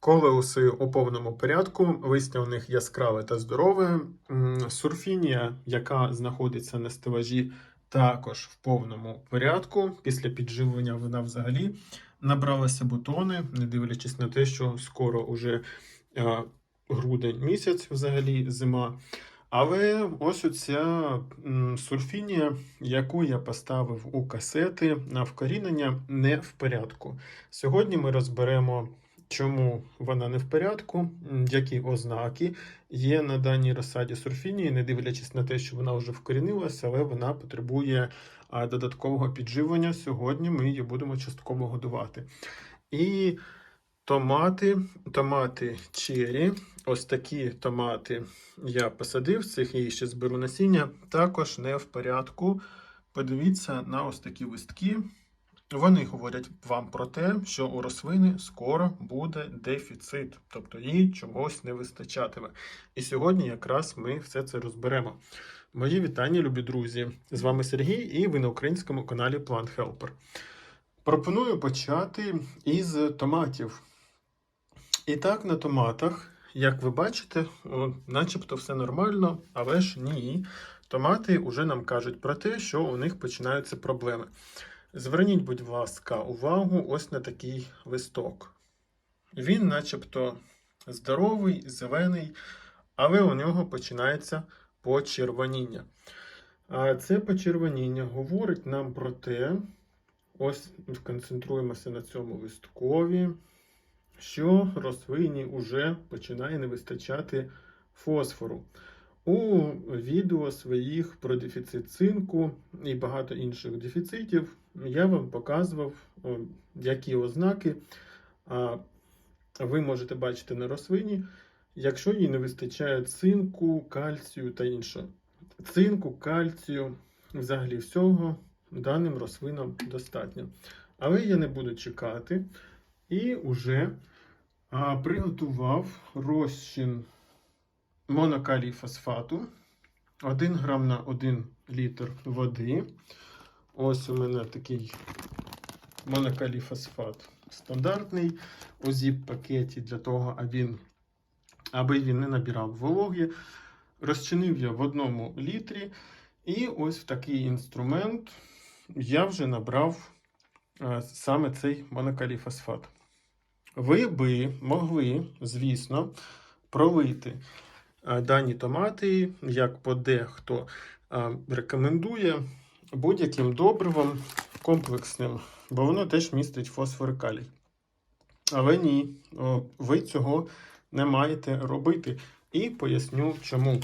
Колеуси у повному порядку, листя у них яскраве та здорове. Сурфінія, яка знаходиться на стелажі, також в повному порядку. Після підживлення вона взагалі набралася бутони, не дивлячись на те, що скоро уже е, грудень місяць, взагалі зима. Але ось оця сурфінія, яку я поставив у касети на вкорінення, не в порядку. Сьогодні ми розберемо, чому вона не в порядку, які ознаки є на даній розсаді сурфінії, не дивлячись на те, що вона вже вкорінилася, але вона потребує додаткового підживлення. Сьогодні ми її будемо частково годувати. І томати, томати чері, ось такі томати я посадив, цих я ще зберу насіння, також не в порядку. Подивіться на ось такі листки. Вони говорять вам про те, що у рослини скоро буде дефіцит, тобто їй чогось не вистачатиме. І сьогодні якраз ми все це розберемо. Мої вітання, любі друзі! З вами Сергій, і ви на українському каналі Plant Helper. Пропоную почати із томатів. І так, на томатах, як ви бачите, начебто все нормально, але ж ні. Томати вже нам кажуть про те, що у них починаються проблеми. Зверніть, будь ласка, увагу ось на такий листок. Він, начебто, здоровий, зелений, але у нього починається почервоніння. А це почервоніння говорить нам про те, ось концентруємося на цьому листкові, що рослині вже починає не вистачати фосфору. У відео своїх про дефіцит цинку і багато інших дефіцитів я вам показував, які ознаки ви можете бачити на рослині, якщо їй не вистачає цинку, кальцію та іншого. Цинку, кальцію, взагалі всього даним рослинам достатньо. Але я не буду чекати і вже приготував розчин монокалій фосфату 1 грам на 1 літр води. Ось у мене такий монокалій фосфат стандартний у зіп-пакеті для того, аби він, аби він не набирав вологи. Розчинив я в одному літрі. І ось в такий інструмент я вже набрав е, саме цей монокалій фосфат. Ви би могли, звісно, пролити дані томати, як подехто е, рекомендує, будь-яким добривом комплексним, бо воно теж містить фосфор і калій. Але ні, ви цього не маєте робити. І поясню чому.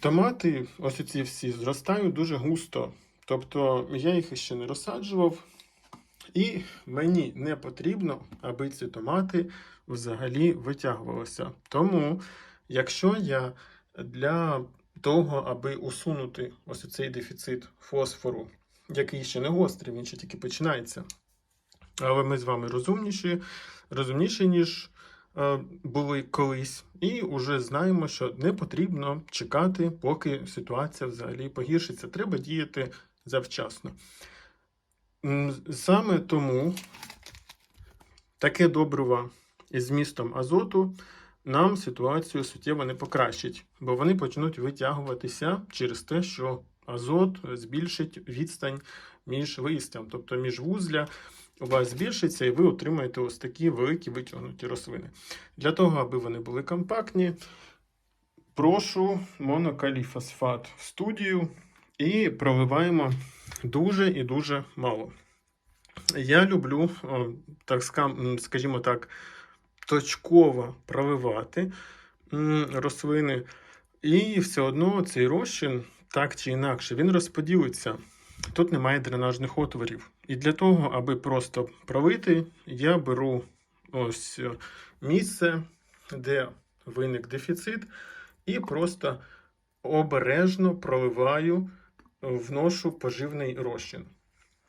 Томати, ось ці всі, зростають дуже густо. Тобто я їх ще не розсаджував. І мені не потрібно, аби ці томати взагалі витягувалися. Тому, якщо я для того, аби усунути ось цей дефіцит фосфору, який ще не гострий, він ще тільки починається. Але ми з вами розумніші, розумніші, ніж е, були колись, і вже знаємо, що не потрібно чекати, поки ситуація взагалі погіршиться. Треба діяти завчасно. Саме тому таке добриво із змістом азоту нам ситуацію суттєво не покращить, бо вони почнуть витягуватися через те, що азот збільшить відстань між листям, тобто між вузля у вас збільшиться, і ви отримаєте ось такі великі витягнуті рослини. Для того, аби вони були компактні, прошу монокаліфосфат в студію і проливаємо дуже і дуже мало. Я люблю, так ска- скажімо так, точково проливати рослини, і все одно цей розчин, так чи інакше, він розподілиться. Тут немає дренажних отворів. І для того, аби просто пролити, я беру ось е, місце, де виник дефіцит, і просто обережно проливаю, вношу поживний розчин.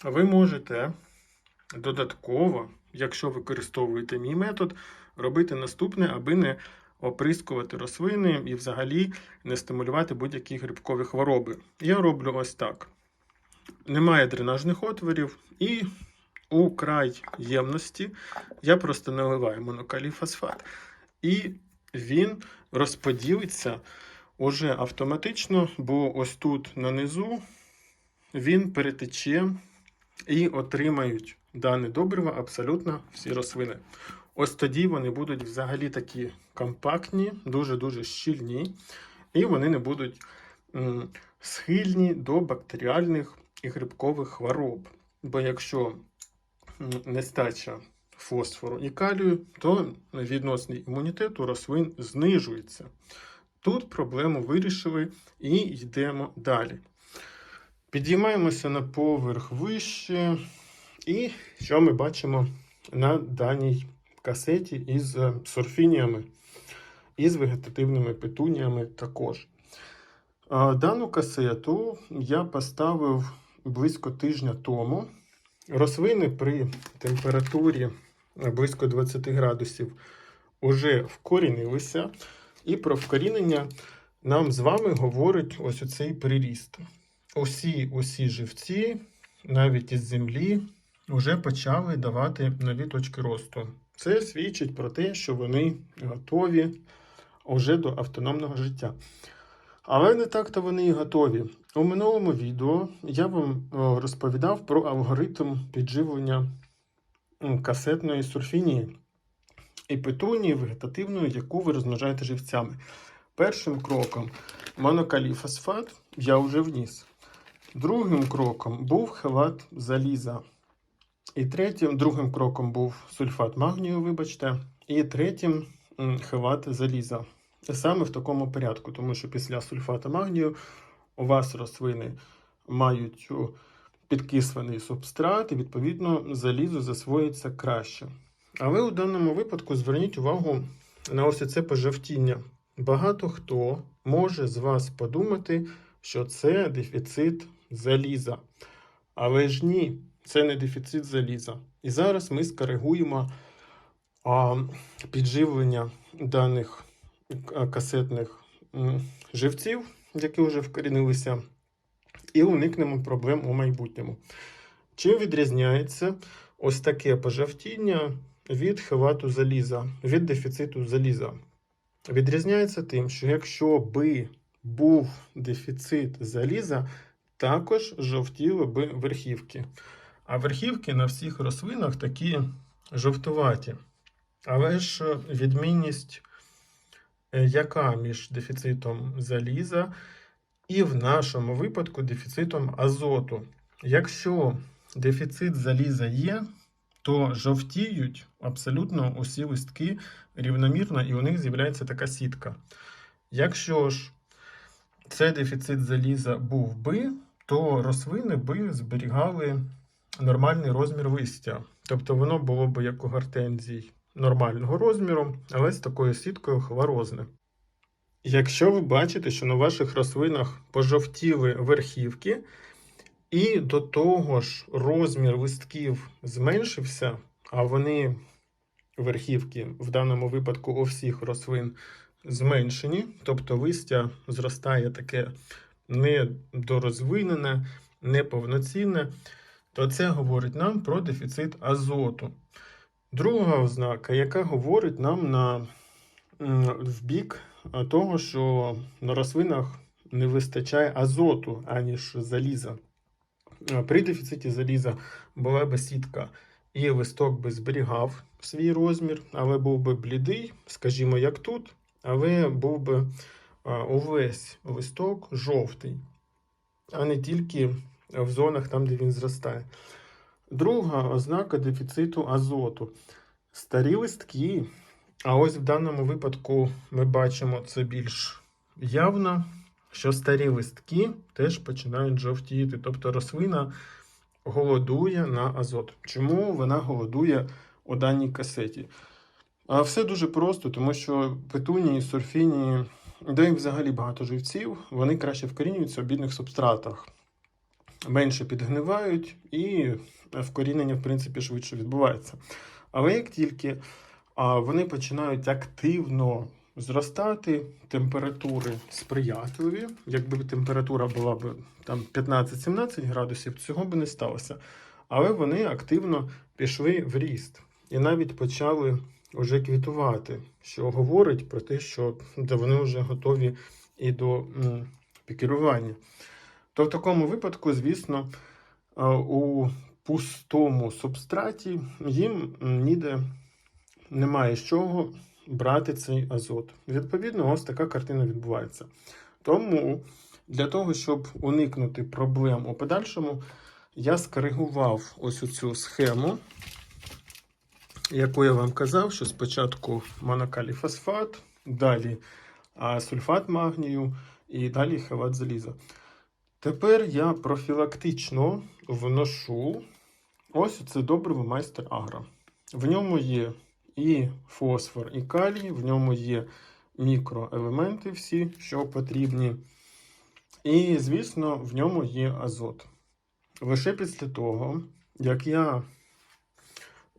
Ви можете додатково, якщо використовуєте мій метод, робити наступне, аби не оприскувати рослини і взагалі не стимулювати будь-які грибкові хвороби. Я роблю ось так. Немає дренажних отворів, і у край ємності я просто наливаю монокалій фосфат. І він розподілиться уже автоматично, бо ось тут на низу він перетече і отримають дане добриво абсолютно всі рослини. Ось тоді вони будуть взагалі такі компактні, дуже-дуже щільні, і вони не будуть схильні до бактеріальних і грибкових хвороб. Бо якщо нестача фосфору і калію, то відносний імунітет у рослин знижується. Тут проблему вирішили і йдемо далі. Підіймаємося на поверх вище, і що ми бачимо на даній касеті із е, сурфініями і з вегетативними петуніями також. Дану касету я поставив близько тижня тому. Рослини при температурі е, близько 20 градусів вже вкорінилися, і про вкорінення нам з вами говорить ось оцей приріст. Усі усі живці, навіть із землі, вже почали давати нові точки росту. Це свідчить про те, що вони готові вже до автономного життя. Але не так-то вони і готові. У минулому відео я вам розповідав про алгоритм підживлення касетної сурфінії і петунії вегетативної, яку ви розмножаєте живцями. Першим кроком монокаліфосфат я вже вніс. Другим кроком був хелат заліза. І третім, другим кроком був сульфат магнію, вибачте. І третім м, заліза. Саме в такому порядку, тому що після сульфата магнію у вас рослини мають підкислений субстрат, і відповідно залізо засвоїться краще. Але у даному випадку зверніть увагу на ось це пожовтіння. Багато хто може з вас подумати, що це дефіцит заліза. Але ж ні, це не дефіцит заліза. І зараз ми скоригуємо а, підживлення даних касетних живців, які вже вкорінилися, і уникнемо проблем у майбутньому. Чим відрізняється ось таке пожовтіння від хилату заліза, від дефіциту заліза? Відрізняється тим, що якщо би був дефіцит заліза, також жовтіли би верхівки. А верхівки на всіх рослинах такі жовтуваті. Але ж е, відмінність е, яка між дефіцитом заліза і в нашому випадку дефіцитом азоту. Якщо дефіцит заліза є, то жовтіють абсолютно усі листки рівномірно, і у них з'являється така сітка. Якщо ж цей дефіцит заліза був би, то рослини би зберігали нормальний розмір листя. Тобто воно було б як у гортензій нормального розміру, але з такою сіткою хлорозне. Якщо ви бачите, що на ваших рослинах пожовтіли верхівки, і до того ж розмір листків зменшився, а вони верхівки в даному випадку у всіх рослин зменшені, тобто листя зростає таке недорозвинене, неповноцінне, то це говорить нам про дефіцит азоту. Друга ознака, яка говорить нам на, в бік того, що на рослинах не вистачає азоту, аніж заліза. При дефіциті заліза була би сітка, і листок би зберігав свій розмір, але був би блідий, скажімо, як тут, але був би увесь листок жовтий, а не тільки в зонах там, де він зростає. Друга ознака дефіциту азоту. Старі листки. А ось в даному випадку ми бачимо це більш явно, що старі листки теж починають жовтіти. Тобто рослина голодує на азот. Чому вона голодує у даній касеті? А все дуже просто, тому що петунії, сурфінії, де їх взагалі багато живців, вони краще вкорінюються в бідних субстратах менше підгнивають, і вкорінення, в принципі, швидше відбувається. Але як тільки вони починають активно зростати, температури сприятливі, якби температура була б там 15-17 градусів, цього б не сталося. але вони активно пішли в ріст і навіть почали вже квітувати, що говорить про те, що вони вже готові і до пікірування. То в такому випадку, звісно, е, у пустому субстраті їм ніде немає з чого брати цей азот. Відповідно, ось така картина відбувається. Тому для того, щоб уникнути проблем у подальшому, я скоригував ось цю схему, яку я вам казав, що спочатку монокалій фосфат, далі сульфат магнію і далі хелат заліза. Тепер я профілактично вношу ось це добриво майстер агро. В ньому є і фосфор, і калій, в ньому є мікроелементи всі, що потрібні. І, звісно, в ньому є азот. Лише після того, як я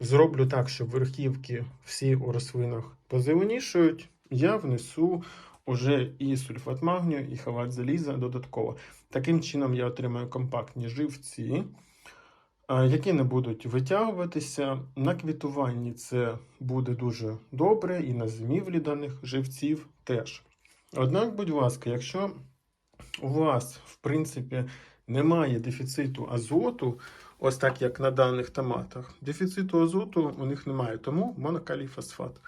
зроблю так, щоб верхівки всі у рослинах позеленішують, я внесу уже і сульфат магнію, і халат заліза додатково. Таким чином я отримаю компактні живці, які не будуть витягуватися. На квітуванні це буде дуже добре, і на зимівлі даних живців теж. Однак, будь ласка, якщо у вас, в принципі, немає дефіциту азоту, ось так як на даних томатах, дефіциту азоту у них немає, тому монокалій фосфат.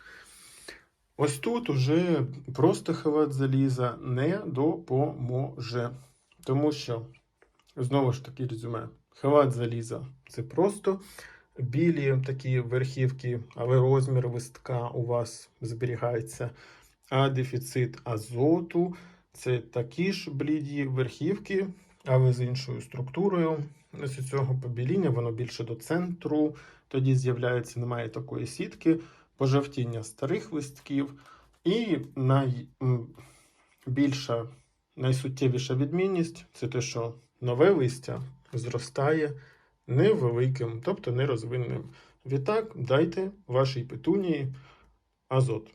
Ось тут уже просто халат заліза не допоможе. Тому що, знову ж таки, резюме, халат заліза це просто білі такі верхівки, але розмір листка у вас зберігається. А дефіцит азоту це такі ж бліді верхівки, але з іншою структурою. Ось у цього побіління, воно більше до центру. Тоді з'являється, немає такої сітки, пожовтіння старих листків. І найбільша, найсуттєвіша відмінність це те, що нове листя зростає невеликим, тобто нерозвинним. Відтак, дайте вашій петунії азот.